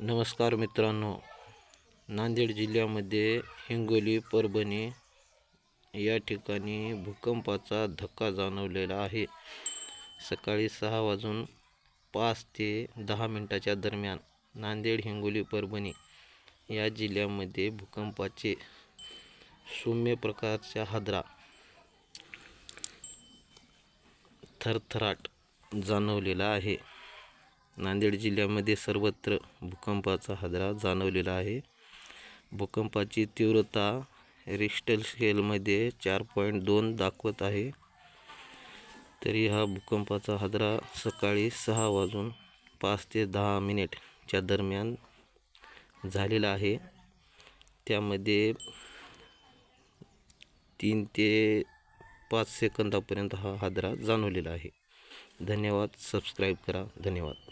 नमस्कार मित्रांनो. नांदेड जिल्ह्यामध्ये हिंगोली परभणी या ठिकाणी भूकंपाचा धक्का जाणवलेला आहे. सकाळी सहा वाजून पाच ते दहा मिनटाच्या दरम्यान नांदेड हिंगोली परभणी या जिल्ह्यामध्ये भूकंपाचे सौम्य प्रकारच्या हादरा थरथराट जाणवलेला आहे. नांदेड जिल्ह्यामध्ये सर्वत्र भूकंपाचा हादरा जाणवलेला आहे. भूकंपाची तीव्रता रिस्टल स्केलमध्ये चार पॉईंट दोन दाखवत आहे. तरी हा भूकंपाचा हादरा सकाळी सहा वाजून पाच ते दहा मिनिटच्या दरम्यान झालेला आहे. त्यामध्ये तीन ते पाच सेकंदापर्यंत हा हादरा जाणवलेला आहे. धन्यवाद. सबस्क्राईब करा. धन्यवाद.